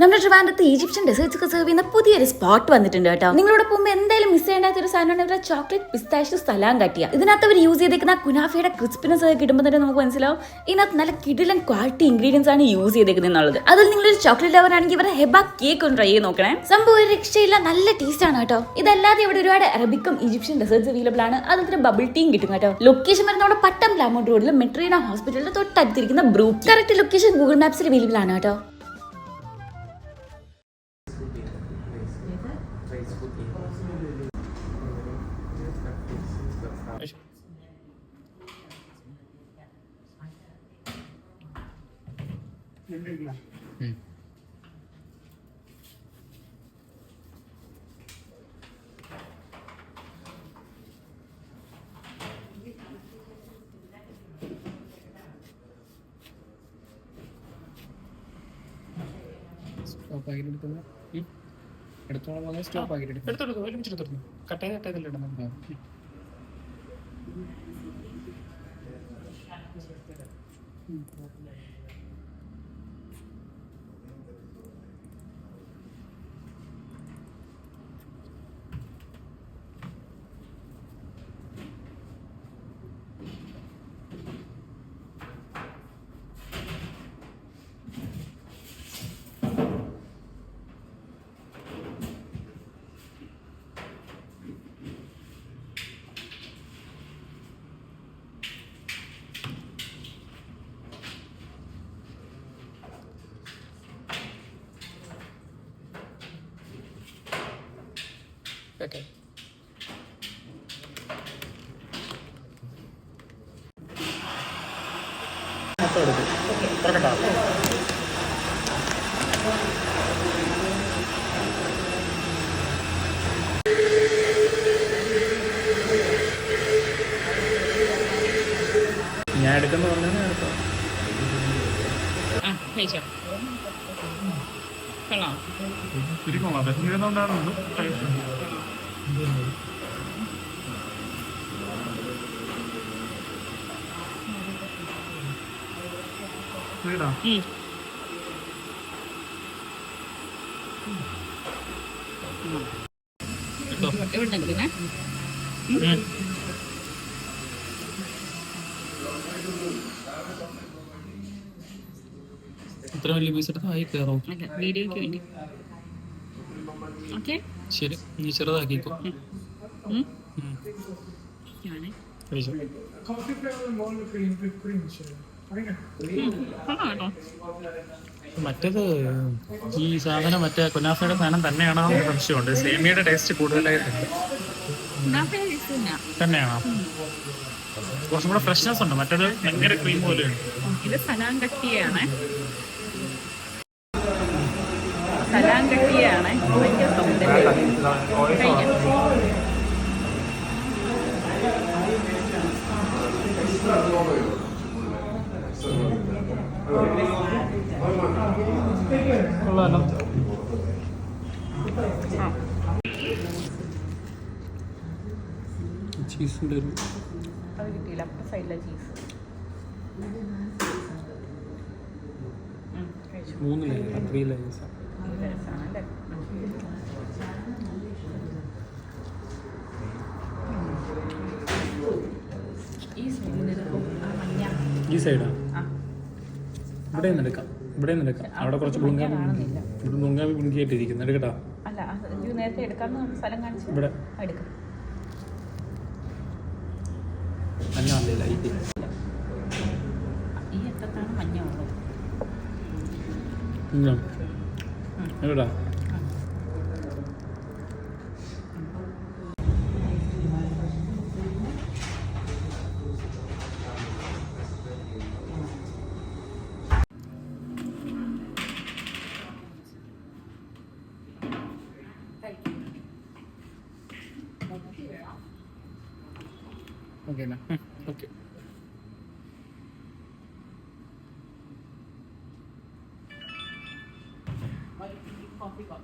നമ്മുടെ ട്രിവാൻഡത്ത് Egyptian desserts ഒക്കെ സെർവ് ചെയ്യുന്ന പുതിയൊരു സ്പോട്ട് വന്നിട്ടുണ്ട് കേട്ടോ. നിങ്ങളോട് പോകുമ്പോൾ എന്തായാലും മിസ് ചെയ്യേണ്ടാത്ത ഒരു സാധനമാണ് ഇവരുടെ ചോക്ലേറ്റ് പിസ്താഷ്യ സ്ഥലം കട്ടിയ. ഇതിനകത്ത് അവർ യൂസ് ചെയ്തേക്കുന്ന കുനാഫയുടെ ക്രിസ്പിനെസ് ഒക്കെ കിട്ടുമ്പോൾ തന്നെ നമുക്ക് മനസ്സിലാവും. ഇതിനകത്ത് നല്ല കിടിലൻ ക്വാളിറ്റി ഇൻഗ്രീഡിയൻസ് ആണ് യൂസ് ചെയ്തേക്കുന്നത് എന്നുള്ളത്. അതിൽ നിങ്ങളൊരു ചോക്ലേറ്റ് ലവർ ആണെങ്കിൽ ഇവരുടെ ഹെബ കേക്ക് ഒന്ന് ട്രൈ ചെയ്ത് നോക്കണേ. സംഭവം ഒരു രക്ഷയില്ല നല്ല ടേസ്റ്റ് ആണ് കേട്ടോ. ഇതല്ലാതെ ഇവിടെ ഒരുപാട് അറബിക്കും ഈജിപ്ഷ്യൻ ഡെസേർട്സ് അവൈലബിൾ ആണ്. അതിൽ തന്നെ ബബിൾ ടീം കിട്ടും കേട്ടോ. ലൊക്കേഷൻ വരുന്ന നമ്മുടെ പട്ടം ലാമോട്ട് റോഡിൽ മെട്രീന ഹോസ്പിറ്റലിന്റെ തൊട്ടടുത്തിരിക്കുന്ന ബ്രൂ കറക്റ്റ് ലൊക്കേഷൻ ഗൂഗിൾ മാപ്സിൽ അവൈലബിൾ ആണ് കേട്ടോ. സ്റ്റോപ്പ് ആക്കിയിട്ട് എടുക്കുന്നത് എടുത്തോളം പോകുന്നത് സ്റ്റോപ്പ് ആക്കിയിട്ട് എടുക്കും. എടുത്തെടുക്കും ഒരുമിച്ച് എടുത്തെടുക്കും കട്ടായ Thank ഇടുന്നത്? ഓക്കെ ഞാൻ എടുക്കുന്ന പറഞ്ഞാൽ എടുക്കാം ആ കഴിച്ചോ. കൊള്ളാം. തിരികൊള്ളാം വിശന്നിരുന്നോണ്ടാണ്. നിൽക്കുന്നേ ഇത്ര വലിയ പീസ് എടുത്ത് ആയി കയറും? വീഡിയോയ്ക്ക് വേണ്ടി. ഓക്കെ. ശരി നീ ചെറുതാക്കിക്കോ. മറ്റേത് ഈ സാധനം മറ്റേ കുനാഫയുടെ സാധനം തന്നെയാണോ എന്ന് സംശയമുണ്ട്. സേമിയുടെ ടേസ്റ്റ് കൂടുതലായിട്ടുണ്ട്. തന്നെയാണോ? കുറച്ചും കൂടെ ഫ്രഷ്നെസ് ഉണ്ട്. മറ്റേത് ഭയങ്കര ക്രീം പോലെയാണ് ഇത് സലാം കട്ടിയാണ്. സലാം കട്ടിയാണ് ഭയങ്കര സൗന്ദര്യം. കഴിക്കാം ചീസിന്റെ ഒരു അത് കിട്ടിയില്ല. അപ്പുറത്തെ സൈഡിലെ ചീസ് മൂന്ന് ലൈൻസ് ത്രീ ലെയേഴ്സ് നല്ല രസമാണല്ലേ ഈ സൈഡിൽ മഞ്ഞ ഈ സൈഡാ? ഇവിടെ നിന്ന് എടുക്കാം ഇവിടെ നിന്ന് എടുക്കാം അവിടെ കുറച്ച് കാണുന്നില്ല. ഇവിടെ ബുങ്കിയായിട്ടിരിക്കുന്നു എടുക്കട്ടാ ഇവിടെ. അല്ല അല്ല ലൈറ്റ് ഈ അറ്റത്താണ് മഞ്ഞ ഉള്ളത്. okay okay coffee cup.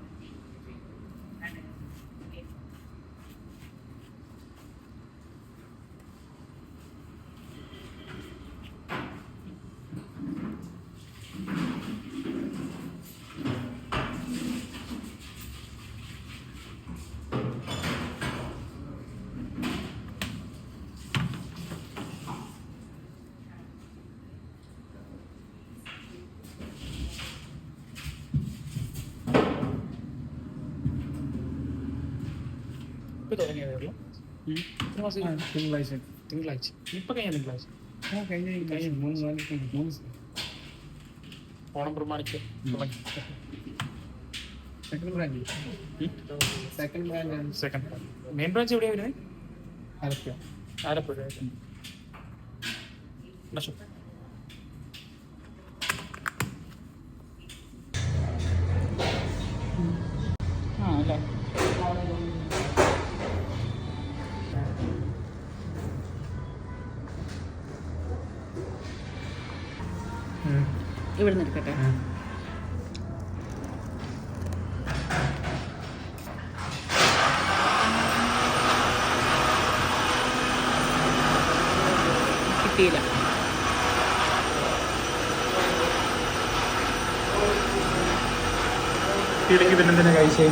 ഇപ്പൊ തുടങ്ങിയതേ ഉള്ളൂ. എത്ര മാസം കഴിഞ്ഞു? തിങ്കളാഴ്ച. തിങ്കളാഴ്ച. ഇപ്പൊ കഴിഞ്ഞ തിങ്കളാഴ്ച. ആ കഴിഞ്ഞ കഴിഞ്ഞ മൂന്ന് നാല് കഴിഞ്ഞ് മൂന്ന് ദിവസം. ഓണം പ്രമാണിച്ച് തുടങ്ങി. Second branch second branch second main branch എവിടെയാണ് വരുന്നത് ആലപ്പുഴ. ആലപ്പുഴ. ആ അല്ലേ. ഇവിടെ നിന്ന് എടുക്കട്ടെ കിട്ടിയില്ല. ഇടയ്ക്ക് പിന്നെ എന്തിനാ കഴിച്ചേ?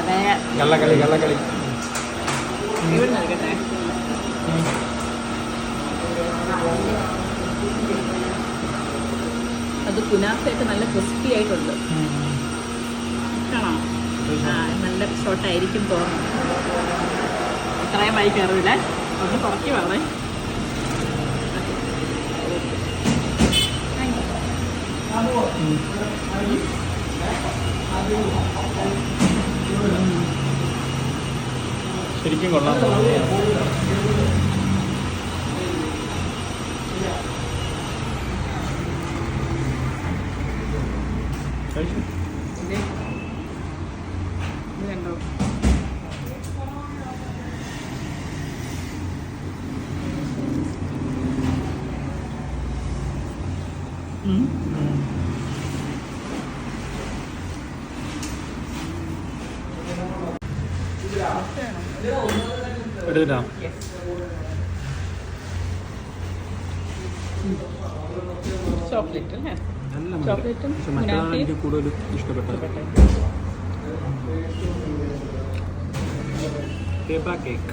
അതെ. കള്ളക്കളി കള്ളക്കളി. ഇവിടെ നിന്ന് എടുക്കട്ടെ അത് കുനാഫയൊക്കെ നല്ല ക്രിസ്പി ആയിട്ടുണ്ട്. കാണാം. ആ നല്ല ഷോട്ടായിരിക്കും തോന്നുന്നു. ഇത്രയും വായി കയറില്ല. ഒന്ന് കുറയ്ക്ക് വേണേ. ശരിക്കും കൊള്ളാം കഴിച്ചു ഇത് ഇത് കണ്ടോ എടുത്തിട്ടാ ചോക്ലേറ്റ് അല്ലേ നല്ല മധുരം. ചോക്ലേറ്റും ഇഷ്ടപ്പെട്ടത്. കേക്ക്.